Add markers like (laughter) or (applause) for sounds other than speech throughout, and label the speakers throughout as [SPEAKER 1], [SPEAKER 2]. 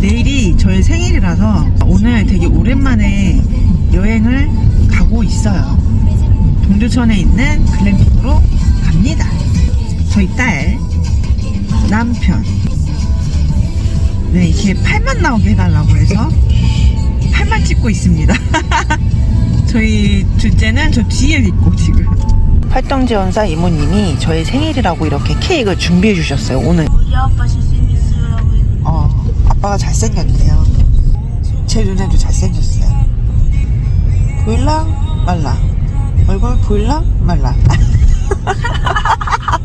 [SPEAKER 1] 내일이 저의 생일이라서 오늘 되게 오랜만에 여행을 가고 있어요. 동두천에 있는 글램핑으로 갑니다. 저희 딸, 남편. 네, 이렇게 팔만 나오게 해달라고 해서 팔만 찍고 있습니다. (laughs) 저희 둘째는 저 뒤에 있고 지금. 활동지원사 이모님이 저희 생일이라고 이렇게 케이크를 준비해 주셨어요. 오늘
[SPEAKER 2] 우리 아빠 어,
[SPEAKER 1] 아빠가 잘생겼네요. 제 눈에도 잘생겼어요. 보일랑 말라. 얼굴 보일랑 말라.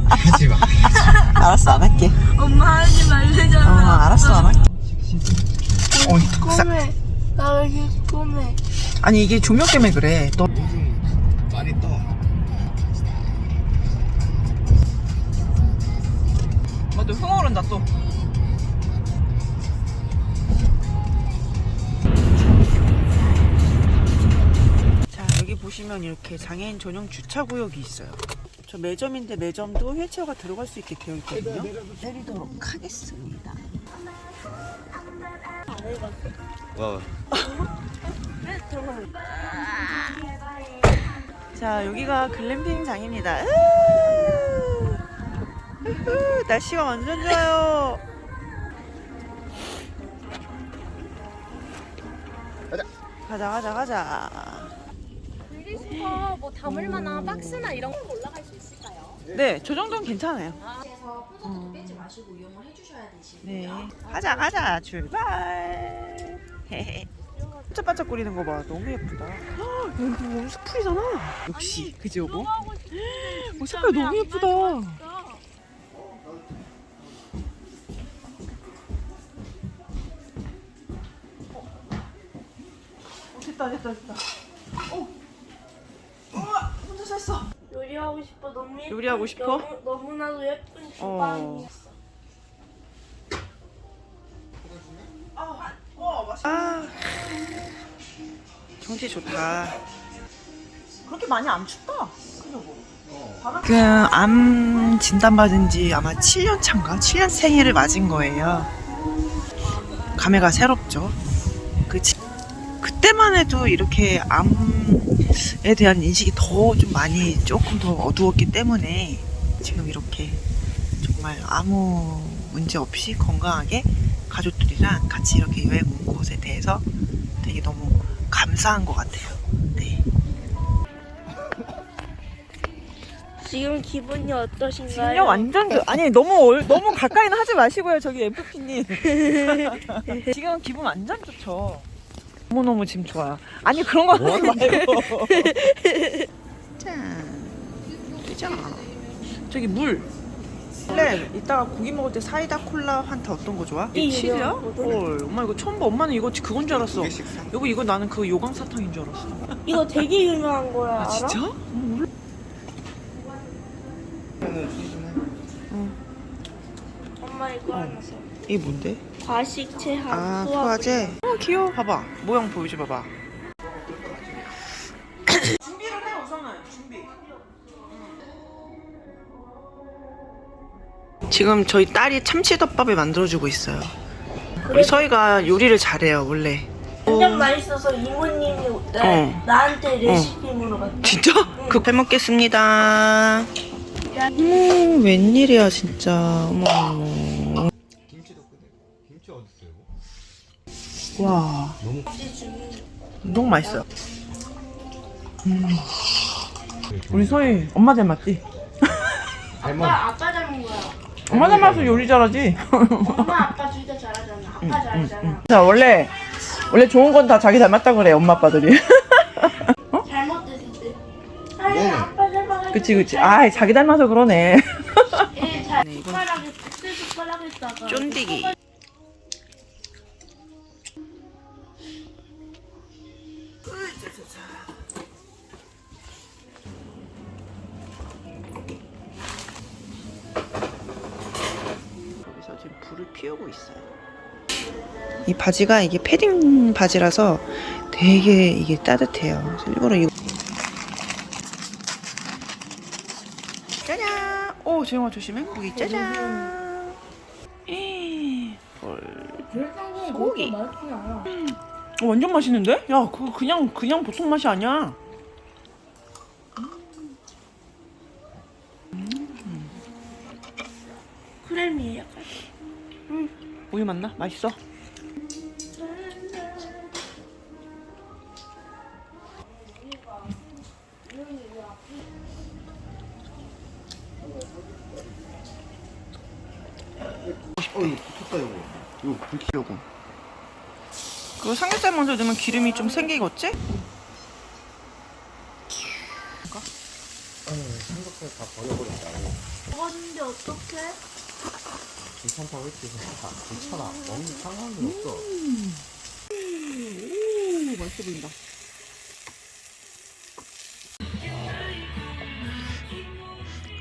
[SPEAKER 3] 하지 마. (laughs)
[SPEAKER 1] 알았어, 안 할게.
[SPEAKER 2] 엄마 하지
[SPEAKER 1] 어,
[SPEAKER 2] 말래잖아
[SPEAKER 1] 알았어, 안 할게. 어, 사-
[SPEAKER 2] 꼬매 나왜 이렇게 꼬매
[SPEAKER 1] 아니, 이게 조명 때문에 그래. 너
[SPEAKER 3] 많이 떠.
[SPEAKER 1] 맞아, 흥 오른다, 또. 보시면 이렇게 장애인 전용 주차구역이 있어요. 저 매점인데 매점도 휠체어가 들어갈 수 있게 되어 있거든요. 내리도록 하겠습니다.
[SPEAKER 3] 와.
[SPEAKER 1] 자, 여기가 글램핑장입니다. 날씨가 완전 좋아요.
[SPEAKER 3] 가자.
[SPEAKER 1] 가자, 가자, 가자.
[SPEAKER 4] 뭐 담을 만한 박스나 이런 거 올라갈 수 있을까요?
[SPEAKER 1] 네, 저 정도는 괜찮아요.
[SPEAKER 4] 그래서 풍선도 빼지 마시고 이용을 해주셔야 되시고요.
[SPEAKER 1] 네. 가자, 가자, 출발. 헤헤. 반짝반짝 거리는 거 봐. 너무 예쁘다. 헉, (gasps) 여기 너무 스풀이잖아. 역시, 그지, 여보? 어, (gasps) 색깔 너무 예쁘다. 어, 됐다, 됐다, 됐다. 어. 샀어.
[SPEAKER 2] 요리하고 싶어 너무 예쁜
[SPEAKER 1] 요리하고 싶어?
[SPEAKER 2] 너무, 너무나도 예쁜
[SPEAKER 1] 어.
[SPEAKER 2] 주방이었어
[SPEAKER 1] 아, 경치 좋다. 그렇게 많이 안 춥다. 그암 진단 받은 지 아마 7년 차인가? 7년 생일을 맞은 거예요. 감회가 새롭죠. 그 지- 그때만 해도 이렇게 암 에 대한 인식이 더 좀 많이 조금 더 어두웠기 때문에 지금 이렇게 정말 아무 문제 없이 건강하게 가족들이랑 같이 이렇게 여행 온 곳에 대해서 되게 너무 감사한 것 같아요. 네. (laughs)
[SPEAKER 2] 지금 기분이 어떠신가요?
[SPEAKER 1] 완전 그, 아니 너무 얼- 너무 가까이는 하지 마시고요 저기 MFP님 (laughs) (laughs) 지금 기분 완전 좋죠 너무 너무 지금 좋아요 아니 그런 거 하지 말고 (laughs) 짠 되죠 저기 물 원래 이따가 고기 먹을 때 사이다 콜라 한타 어떤 거 좋아?
[SPEAKER 2] 이
[SPEAKER 1] 칠이야? 헐 엄마 이거 처음 봐 엄마는 이거 그건 줄 알았어. 여보 이거 나는 그 요강 사탕인 줄 알았어
[SPEAKER 2] 이거 되게 유명한 거야
[SPEAKER 1] 아
[SPEAKER 2] 알아?
[SPEAKER 1] 진짜? 몰라.
[SPEAKER 2] 엄마 이거
[SPEAKER 1] 어.
[SPEAKER 2] 하나 사
[SPEAKER 1] 이게 뭔데?
[SPEAKER 2] 과식 체한
[SPEAKER 1] 아, 소화제? 어, 귀여워. 봐봐. 모양 보여줘 봐봐. 준비를 해, 우선은. 준비. 지금 저희 딸이 참치덮밥을 만들어주고 있어요. 우리 서희가 요리를 잘해요, 원래.
[SPEAKER 2] 완전 맛있어서 이모님이 나,
[SPEAKER 1] 어.
[SPEAKER 2] 나한테 레시피 물어봤대
[SPEAKER 1] 진짜? 그 잘 먹겠습니다. 어머, 웬일이야, 진짜. 어머, 어머.
[SPEAKER 3] 김치도 끄네. 김치 어디 있어요?
[SPEAKER 1] 와,
[SPEAKER 3] 너무
[SPEAKER 1] 너무 맛있어요. 음. 우리 서희 엄마 닮았지?
[SPEAKER 3] 할머니.
[SPEAKER 2] 아빠 아빠 닮은 거야
[SPEAKER 1] 엄마 닮아서 요리 잘하지?
[SPEAKER 2] 엄마 아빠 둘 다 잘하잖아 아빠 잘하잖아
[SPEAKER 1] 자 원래 원래 좋은 건 다 자기 닮았다 그래 엄마 아빠들이 (laughs)
[SPEAKER 2] 때 아니
[SPEAKER 3] 네.
[SPEAKER 2] 아빠 닮아가지고
[SPEAKER 1] 그치 그치 아 자기 닮아서 그러네
[SPEAKER 2] 얘잘
[SPEAKER 1] 네, 이건-
[SPEAKER 2] 숟가락에 국수 숟가락에다가
[SPEAKER 1] 쫀디기 여기서 지금 불을 피우고 있어요. 이 바지가 이게 패딩 바지라서 되게 이게 따뜻해요. 그래서 일부러 이거 짜잔! 오 재영아 조심해. 거기 짜잔! 에이, 헐 소고기.
[SPEAKER 2] 맛있지 않아.
[SPEAKER 1] 어, 완전 맛있는데? 야, 그거 그냥 그냥 보통 맛이 아니야.
[SPEAKER 2] 크림이 약간.
[SPEAKER 1] 우유 맛나? 맛있어?
[SPEAKER 3] 어 이거 붙었다 이거. 이거 불
[SPEAKER 1] 요거. 그 삼겹살 먼저 넣으면 기름이 좀 생기겠지?
[SPEAKER 3] 삼겹살 다 버려버렸다.
[SPEAKER 2] 먹었는데 어떡해?
[SPEAKER 3] 괜찮다고 했지. 다 괜찮아. 너무 상관은 없어.
[SPEAKER 1] 오, 맛있어 보인다.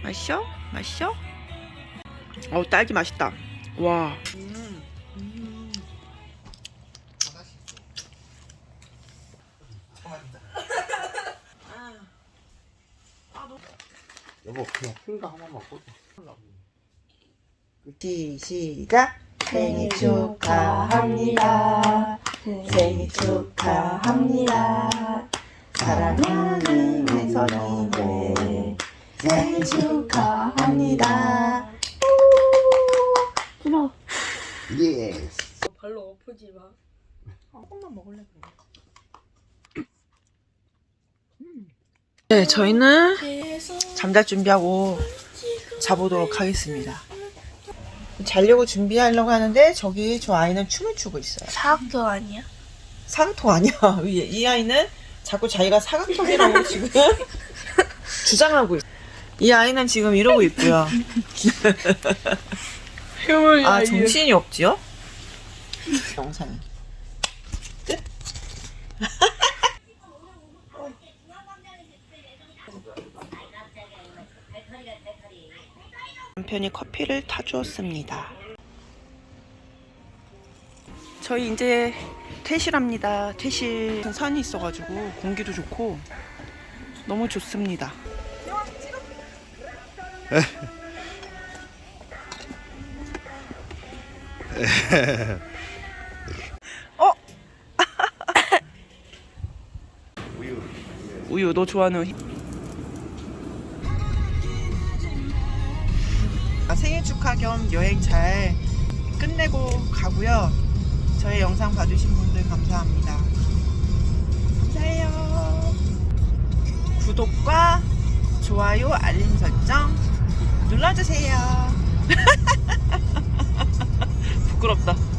[SPEAKER 1] 맛있어? 맛있어? 어, 딸기 맛있다. 와.
[SPEAKER 3] 여보 그냥 큰거 하나만 꽂아.
[SPEAKER 1] 시, 시작. 생일 축하합니다. 생일 축하합니다. 사랑하는 혜선이네. 생일 축하합니다.
[SPEAKER 3] 예스.
[SPEAKER 2] 발로 엎지 마.
[SPEAKER 1] 조금만 먹을래 네, 저희는 잠잘 준비하고 자보도록 하겠습니다. 자려고 준비하려고 하는데 저기 저 아이는 춤을 추고 있어요.
[SPEAKER 2] 사학도 아니야?
[SPEAKER 1] 사각통 아니야. (laughs) 이, 이 아이는 자꾸 자기가 사각통이라고 (laughs) 지금 (laughs) 주장하고 있어. 이 아이는 지금 이러고 있고요. 아 정신이 없지요? 영상이. 끝. 남편이 커피를 타주었습니다. 저희 이제 퇴실합니다. 퇴실 산이 있어가지고 공기도 좋고 너무 좋습니다. (laughs) 어?
[SPEAKER 3] 우유.
[SPEAKER 1] 우유 너 좋아하는 축하 겸 여행 잘 끝내고 가고요. 저의 영상 봐주신 분들 감사합니다. 감사해요. 구독과 좋아요, 알림 설정 눌러주세요. (laughs) 부끄럽다.